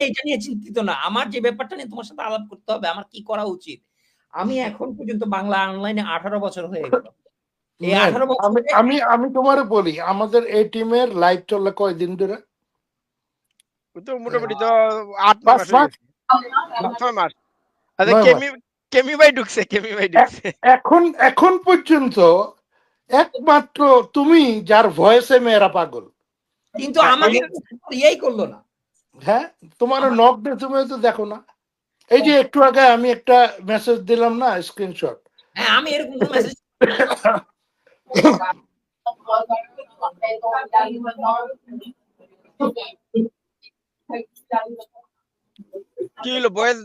এটা নিয়ে চিন্তিত না। আমার যে ব্যাপারটা নিয়ে তোমার সাথে আলাপ করতে হবে আমার কি করা উচিত? আমি এখন পর্যন্ত বাংলা অনলাইনে আঠারো বছর হয়ে গেল। আমি আমি তোমারে বলি আমাদের এই টিমের লাইভ চলে কয়দিন ধরে? তো মোটামুটি তো আট মাস হয়ে। ছয় মাস। আচ্ছা কেমি কেমি ভাই ঢুকছে কেমি ভাই ঢুকছে। এখন এখন পর্যন্ত একমাত্র তুমি যার ভয়েসে মেয়েরা পাগল। কিন্তু আমাকে ইয়েই করল না। হ্যাঁ? তোমার নক দিয়ে তুমি তো দেখো না। এই যে একটু আগে আমি একটা মেসেজ দিলাম না স্ক্রিনশট হ্যাঁ আমি এরকম মেসেজ কি হলো বয়েস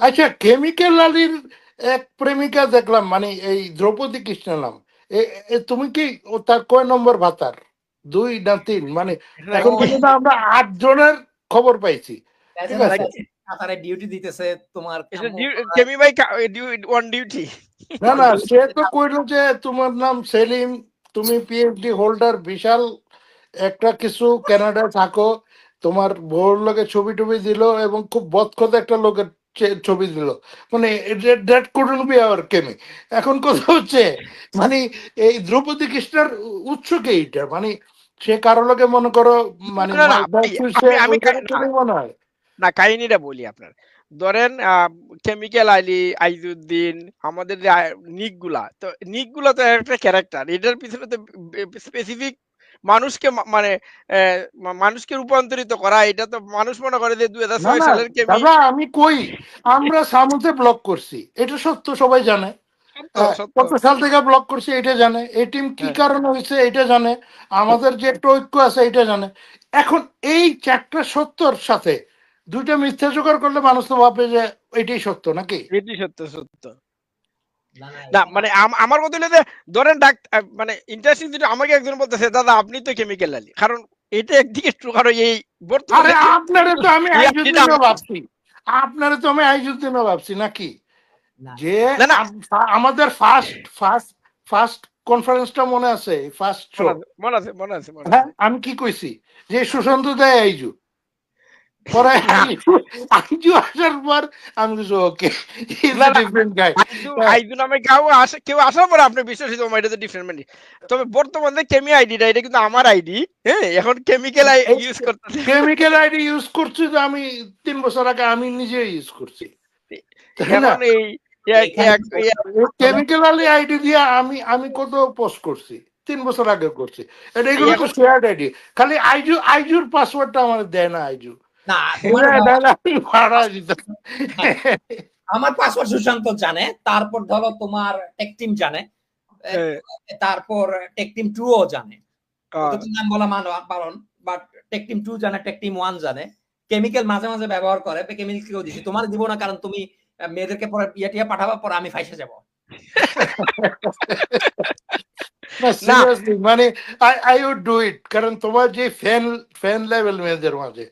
আচ্ছা কেমিক্যাল আলীর এক প্রেমিকা দেখলাম মানে এই দ্রৌপদী কৃষ্ণ নাম। তুমি কি ও তার কয় নম্বর ভাতার? দুই না তিন মানে এখন আমরা আট জনের খবর পাইছি। ঠিক আছে। কাতারে ডিউটি দিতেছে তোমার কেমি। ভাই ওয়ান ডিউটি না না সে তো কইলো যে তোমার নাম সেলিম তুমি পিএইচডি হোল্ডার বিশাল একটা কিছু কানাডায় থাকো। তোমার বউর লোকে ছবি টবি দিল এবং খুব বদখত একটা লোকের ছবি দিল। মানে দ্যাট কুডন্ট বি আওয়ার কেমি? এখন কথা হচ্ছে মানে এই দ্রৌপদী কৃষ্ণের উৎস কে এইটা? মানে সে কারও লোকে মনে করো মানে আমি- না। কাহিনীটা বলি আপনার ধরেন কেমিক্যাল আলী আইজুদ্দিন আমাদের যে নিকগুলা তো নিকগুলা তো একটা ক্যারেক্টার এটার পিছনে তো স্পেসিফিক মানুষকে মানে মানুষকে রূপান্তরিত করা এটা তো মানুষ মনে করে যে দুই হাজার ছয় সালের আমি কই আমরা সামুতে ব্লক করছি এটা সত্য সবাই জানে। কত সাল থেকে ব্লক করছে এটা জানে। এই টিম কি হ্যাঁ। কারণে হয়েছে এটা জানে। আমাদের যে একটা ঐক্য আছে এটা জানে। এখন এই চারটা সত্যর সাথে দুইটা মিথ্যা জোগাড় করলে মানুষ তো ভাবে যে এটাই সত্য নাকি? এটি সত্য সত্য। না মানে আমার কথা হলো যে ধরেন ডাক- আহ, মানে ইন্টারেস্টিং যেটা আমাকে একজন বলতেছে দাদা আপনি তো কেমিক্যাল আলী। কারণ এটা একদিকে ট্রু কারণ এই আরে বর্তমানে আপনারে তো আমি আইজুদ্দিনও ভাবছি। আপনারে তো আমি আইজুদ্দিনও ভাবছি নাকি? যে আমাদের ফার্স্ট ফার্স্ট ফার্স্ট কনফারেন্সটা মনে আছে ফার্স্ট শো মনে আছে, মনে আছে মনে আছে হ্যাঁ আমি কি কইছি? যে সুশান্ত দেয় আইজু। পরে আইজু আসার পর আমি কিছু ওকে। ডিফারেন্ট গাই আইজু নামে কেউ আসে কেউ আসার পরে আপনি বিশ্বাসিত হবেন, এটা তো ডিফারেন্ট মানে তবে বর্তমানে কেমি আইডিটা এটা কিন্তু আমার আইডি হ্যাঁ? এখন কেমিক্যাল ইউজ করতেছে। কেমিক্যাল আইডি ইউজ করছি তো আমি তিন বছর আগে আমি নিজে ইউজ করছি। এখন এই আইডি দিয়ে আমি আমি কত পোস্ট করছি? তিন বছর আগে করছি। এটা এগুলো তো শেয়ার্ড আইডি। খালি আইজু আইজুর পাসওয়ার্ডটা আমার দেয় না আইজু। ভাড়া দিতাম আমার পাসওয়ার্ড সুশান্ত জানে তারপর ধরো তোমার টেক টিম জানে হ্যাঁ, তারপর টেক টিম টু ও জানে। নাম বলা মানো পারন বাট টেক টিম টু জানে টেক টিম ওয়ান জানে। কেমিক্যাল মাঝে মাঝে ব্যবহার করে কেমিক্যাল দিছি। তোমার দিব না কারণ তুমি মেয়েদেরকে পরে ইয়ে টিয়া পাঠাবার পর আমি ফাইসে যাব। মানে I I would do it কারণ তোমার যে ফ্যান ফ্যান লেভেল মেয়েদের মাঝে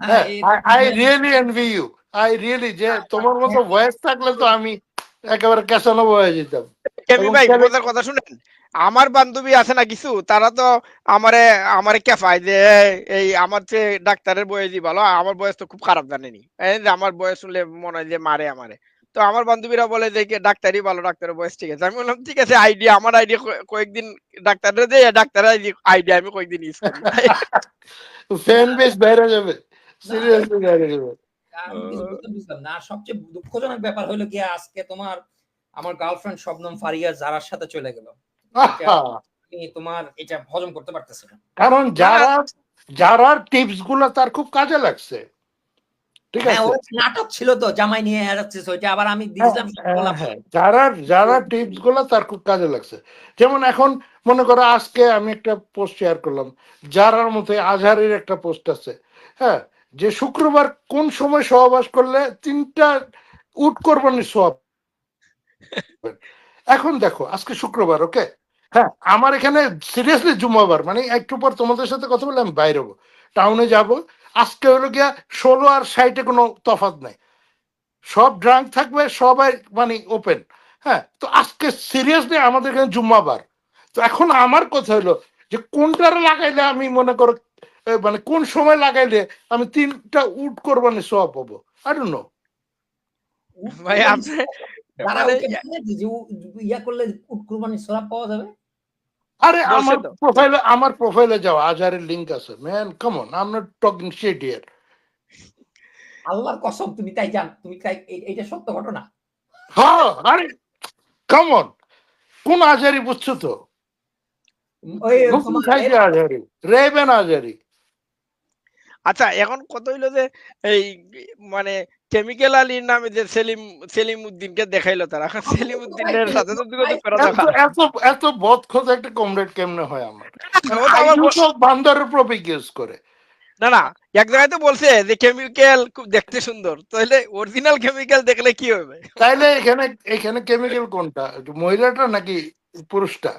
হ্যাঁ, I really envy you I really যে তোমার মতো ভয়েস থাকলে তো আমি একেবারে ক্যাশানো হয়ে যেতাম। কেমি ভাই মজার কথা শুনেন আমার বান্ধবী আছে না কিছু তারা তো আমারে আমারে কেফায় যে এই আমার চেয়ে ডাক্তারের বয়সই ভালো আমার বয়স তো খুব খারাপ জানেনি। এই যে আমার বয়স শুনলে মনে হয় যে মারে আমারে। তো আমার বান্ধবীরা বলে যে ডাক্তারই ভালো ডাক্তারের বয়স ঠিক আছে। আমি বললাম ঠিক আছে আইডিয়া আমার আইডিয়া কয়েকদিন ডাক্তারের দিয়ে ডাক্তারের আইডিয়া আমি কয়েকদিন ইউজ করি। ফ্যান বেস বাইরে যাবে। সিরিয়াসলি বাইরে যাবে। না। সবচেয়ে দুঃখজনক ব্যাপার হলো গিয়ে আজকে তোমার আমার গার্লফ্রেন্ড শবনম ফারিয়া যারার সাথে চলে গেল। আমি তোমার এটা হজম করতে পারতেছি না। কারণ যারা যারা টিপসগুলো তার খুব কাজে লাগছে। ঠিক হ্যাঁ আছে? নাটক ছিল তো জামাই নিয়ে যাচ্ছে ওইটা আবার আমি দিয়েছিলাম বললাম হ্যাঁ, যারা যারা টিপসগুলো তার খুব কাজে লাগছে। যেমন এখন মনে করো আজকে আমি একটা পোস্ট শেয়ার করলাম যারার মধ্যে আজহারের একটা পোস্ট আছে। হ্যাঁ যে শুক্রবার কোন সময় সহবাস করলে তিনটা উট কোরবানির সব এখন দেখো, আজকে শুক্রবার ওকে হ্যাঁ আমার এখানে সিরিয়াসলি জুম্মাবার মানে একটু পর তোমাদের সাথে কথা বলে আমি বাইরে হব টাউনে যাব। আজকে হলো গিয়া ষোলো আর সাইটে কোনো তফাৎ নাই। সব ড্রাঙ্ক থাকবে, সবাই মানে ওপেন হ্যাঁ? তো আজকে সিরিয়াসলি আমাদের এখানে জুম্মাবার। তো এখন আমার কথা হলো যে কোনটার লাগাইলে আমি মনে করো মানে কোন সময় লাগাইলে আমি তিনটা উড কোরবানি সব পাবো? ডোন্ট নো ভাই আপনি যারা মানে ইয়া করলে কুরবানির পাওয়া যাবে। আরে আমার প্রোফাইলে আমার প্রোফাইলে যাও আজারের লিংক আছে। Man come on I am not talking shit here আল্লাহর কসম তুমি তাই জান তুমি তাই এ- এইটা সত্য ঘটনা? হ্যাঁ আরে কাম অন কোন আজারি বুঝছ তো? রেবেন আজারি আচ্ছা এখন কত হইল যে এই মানে কেমিক্যাল আলীর নামে যে সেলিম সেলিম উদ্দিনকে দেখাইলো তারা। এখন সেলিম উদ্দিনের সাথে তো করা এত এত এত বদ খোঁজ একটা কমরেড কেমনে হয় আমার? সব বান্দারের করে। না না এক জায়গায় তো বলছে যে কেমিক্যাল খুব দেখতে সুন্দর। তাহলে অরিজিনাল কেমিক্যাল দেখলে কি হবে? তাইলে এখানে এখানে কেমিক্যাল কোনটা? মহিলাটা নাকি পুরুষটা?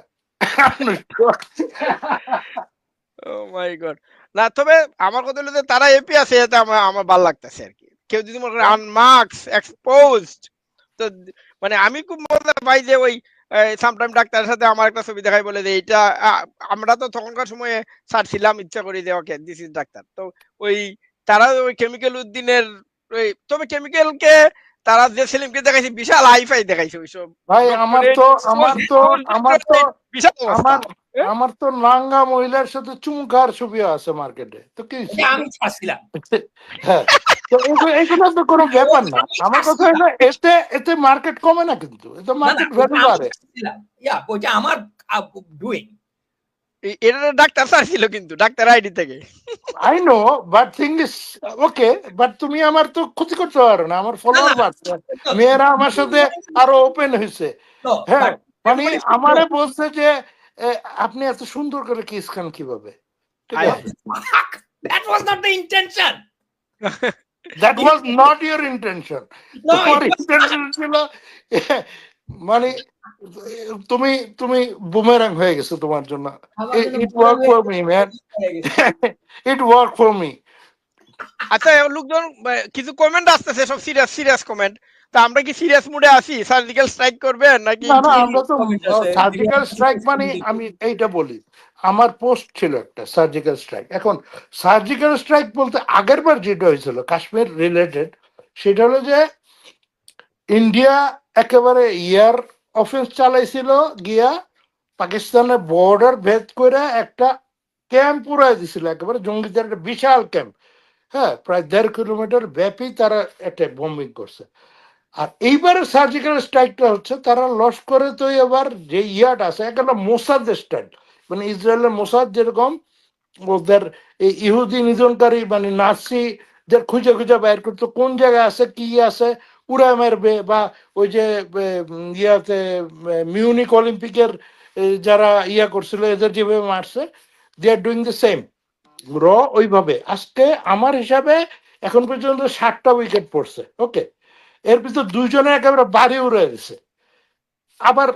ও মাই গড না তবে আমার কথা হলো যে তারা এপি আছে এতে আমার আমার ভালো লাগতেছে আর কি। কেউ যদি মনে করে আনমার্কস এক্সপোজড তো মানে আমি খুব মজা পাই যে ওই সামটাইম ডাক্তারের সাথে আমার একটা ছবি দেখাই বলে যে এইটা আ- আমরা তো তখনকার সময়ে ছাড়ছিলাম ইচ্ছা করি যে ওকে দিস ইজ ডাক্তার তো ওই তারা ওই কেমিক্যাল উদ্দিনের ওই তবে কেমিক্যালকে তারা যে দেখাইছে বিশাল হাইফাই দেখাইছে ওইসব। ভাই আমার তো আমার তো আমার তো বিশাল আমার আমার তো নাঙ্গা মহিলার সাথে চুমকার ছবিও আছে মার্কেটে। তো কি? আমি ছাড়ছিলাম। হ্যাঁ। তো এগুলো তো কোনো ব্যাপার না। আমার কথা হলো এতে এতে মার্কেট কমে না কিন্তু। এতে মার্কেট ভ্যালু বাড়ে। ইয়া ওইটা আমার ডুইং এটা ডাক্তার ছাড়ছিল কিন্তু ডাক্তার আইডি থেকে। I know but thing is okay but তুমি আমার তো ক্ষতি করতে পারো না আমার ফলোয়ার বাড়ছে। মেয়েরা আমার সাথে আরও ওপেন হয়েছে। হ্যাঁ মানে আমারে বলছে যে আপনি এত সুন্দর করে কিস খান কীভাবে? That was not the intention was not your intention no তোমার ইন্টেনশন ছিল মানে তুমি তুমি বুমেরাং হয়ে গেছো তোমার জন্য। It work for me man it work for me আচ্ছা লোকজন কিছু কমেন্ট আসতেছে সব সিরিয়াস সিরিয়াস কমেন্ট তা আমরা কি সিরিয়াস মুডে আছি? সার্জিক্যাল স্ট্রাইক করবেন নাকি না না? আমরা তো সার্জিক্যাল স্ট্রাইক মানে আমি এইটা বলি। আমার পোস্ট ছিল একটা সার্জিক্যাল স্ট্রাইক এখন সার্জিক্যাল স্ট্রাইক বলতে আগের বার যেটা হয়েছিল, কাশ্মীর রিলেটেড সেটা হলো যে ইন্ডিয়া একেবারে ইয়ার অফেন্স চালাইছিল, গিয়া পাকিস্তানের বর্ডার ভেদ করে একটা ক্যাম্প পুরাই দিছিল, একেবারে জঙ্গিদের একটা বিশাল ক্যাম্প হ্যাঁ প্রায় দেড় কিলোমিটার ব্যাপী তারা একটা বম্বিং করছে। আর এইবারের সার্জিক্যাল স্ট্রাইকটা হচ্ছে, তারা লস্করে তো এবার যে ইয়াটা আছে একটা মোসাদের স্টাইল মানে ইসরায়েলের মোসাদ যেরকম, ওদের ইহুদি নিধনকারী মানে নাসিদের খুঁজে খুঁজে বাইর করতো, কোন জায়গায় আছে, কি আছে উড়া মারবে বা ওই যে ইয়াতে মিউনিক অলিম্পিকের যারা ইয়া করছিল, এদের যেভাবে মারছে they are doing the same র ওইভাবে। আজকে আমার হিসাবে এখন পর্যন্ত ষাটটা উইকেট পড়ছে ওকে এর ভিতর দুইজনে একেবারে বাড়ি উড়ে গেছে আবার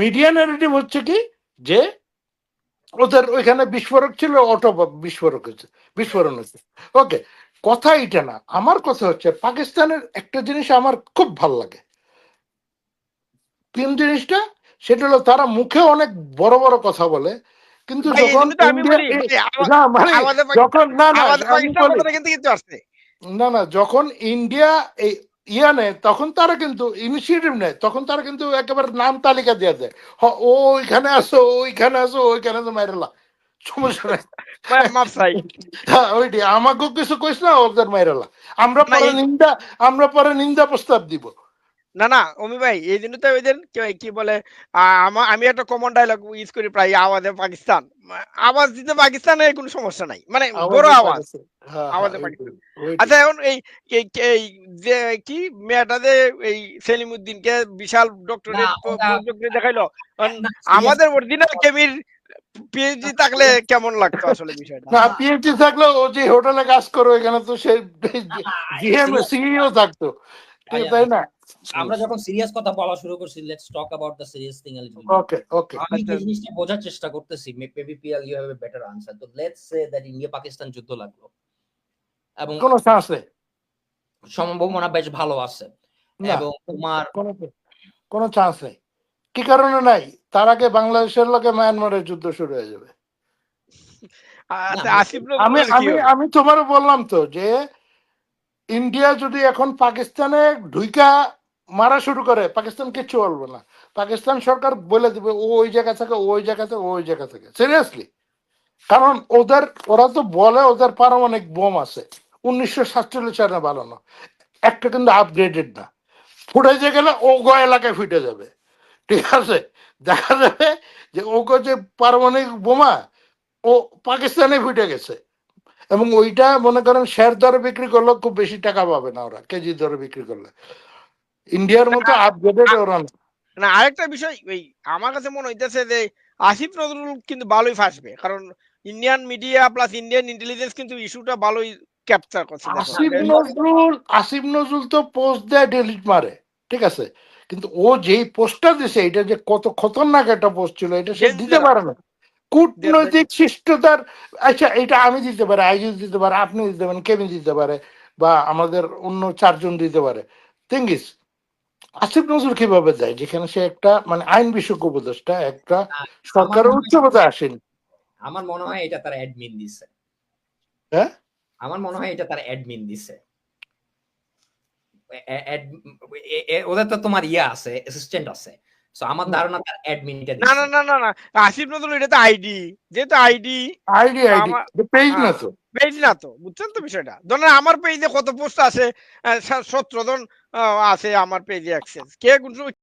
মিডিয়া ন্যারেটিভ হচ্ছে কি? যে ওদের ওইখানে বিস্ফোরক ছিল অটো বিস্ফোরক হয়েছে বিস্ফোরণ হয়েছে। ওকে কথা এটা না আমার কথা হচ্ছে পাকিস্তানের একটা জিনিস আমার খুব ভালো লাগে। তিন জিনিসটা সেটা হলো তারা মুখে অনেক বড় বড় কথা বলে কিন্তু যখন না মানে যখন না না যখন ইন্ডিয়া এই ইয়া নেয় তখন তারা কিন্তু ইনিশিয়েটিভ নেয় তখন তারা কিন্তু একেবারে নাম তালিকা দিয়ে দেয়। হ, ও ওইখানে আসো ওইখানে আসো ওইখানে তো মাইরালা হ্যাঁ, ওইটি আমাকেও কিছু কইস না ওদের মাইরালা আমরা পরে নিন্দা আমরা পরে নিন্দা প্রস্তাব দিব। না না অমি ভাই এই জন্য তো ওই দিন কি- বলে আমি একটা কমন ডায়লগ ইউজ করি প্রায় আওয়াজে পাকিস্তান। আওয়াজ দিতে পাকিস্তানে কোনো সমস্যা নাই মানে বড় আওয়াজ। হ্যাঁ, আওয়াজে হ্যাঁ, পাকিস্তান। ওইটি, ওইটি। আচ্ছা এখন এই এই- যে কি মেয়েটা যে এই সেলিমউদ্দিনকে বিশাল ডক্টরেট ডক্টরেট দেখাইলো আমাদের অরিজিনাল কেমির পিএইচডি থাকলে কেমন লাগতো আসলে বিষয়টা? না পিএইচডি থাকলে ও যে হোটেলে কাজ করো এখানে তো সে জিএম সিইও থাকতো। তাই না? আমরা যখন সিরিয়াস কথা বলা শুরু করছি let's talk about the serious thing little okay okay আমি আচ্ছা। যে জিনিসটা বোঝার চেষ্টা করতেছি? Maybe PL you have a better answer তো let's say that India Pakistan যুদ্ধ লাগল। এবং কোনো চান্স নেই। সম্ভাবনা বেশ ভালো আছে। এবং তোমার কোনো কোনো চান্স নেই। কি কারণে নাই? তার আগে বাংলাদেশের লোকে মায়ানমারের যুদ্ধ শুরু হয়ে যাবে। আমি আমি তোমারও বললাম তো যে ইন্ডিয়া যদি এখন পাকিস্তানে ঢুইকা মারা শুরু করে, পাকিস্তান কিচ্ছু বলবে না। পাকিস্তান সরকার বলে দিবে, ও ওই জায়গা থেকে ওই জায়গা থেকে ওই জায়গা থেকে। সিরিয়াসলি কারণ ওদের, ওরা তো বলে ওদের পারমাণবিক বোম আছে। উনিশশো সাতচল্লিশ সালে বানানো একটা কিন্তু আপগ্রেডেড না। ফুটে গেলে ও গো এলাকায় ফিটে যাবে। ঠিক আছে? দেখা যাবে যে ওগো যে পারমাণবিক বোমা, ও পাকিস্তানে ফুটে গেছে। এবং ওইটা মনে করেন শেয়ার দরে বিক্রি করলে খুব বেশি টাকা পাবে না ওরা কেজি দরে বিক্রি করলে। ইন্ডিয়ার মতো আপগ্রেডেড ওরা না। আরেকটা বিষয় ওই আমার কাছে মনে হইতেছে যে আসিফ নজরুল কিন্তু ভালোই ফাঁসবে কারণ Indian media plus Indian intelligence কিন্তু ইস্যুটা ভালোই ক্যাপচার করছে আসিফ নজরুল আসিফ নজরুল তো পোস্ট দেয় ডিলিট মারে ঠিক আছে? কিন্তু ও যেই পোস্টটা দিছে এটা যে কত খতরনাক একটা পোস্ট ছিল এটা সে দিতে পারে না। কূটনৈতিক শিষ্টতার আচ্ছা এটা আমি দিতে পারি আইজিস দিতে পারে আপনি দিতে পারেন কেমি দিতে পারে বা আমাদের অন্য চারজন দিতে পারে। থিঙ্গিস আসিফ নজরুল কীভাবে দেয়? যেখানে সে একটা মানে আইন বিষয়ক উপদেষ্টা একটা সরকারের উচ্চ পদে আসেনি। আমার মনে হয় এটা তার অ্যাডমিন দিছে। হ্যাঁ? আমার মনে হয় এটা তার অ্যাডমিন দিছে। ওদের তো তোমার ইয়া আছে অ্যাসিস্ট্যান্ট আছে। সো আমার ধারণা তার অ্যাডমিনটা না না না না না। আসিফ নজরুল এটা তো আইডি যেহেতু আইডি আইডি আইডি আমার- পেজ না হ্যাঁ। তো। পেজ না তো। বুঝছেন তো বিষয়টা? ধরেন আমার পেজে কত পোস্ট আছে সতেরো জন আহ, আছে আমার পেজে অ্যাক্সেস কে কোন সময়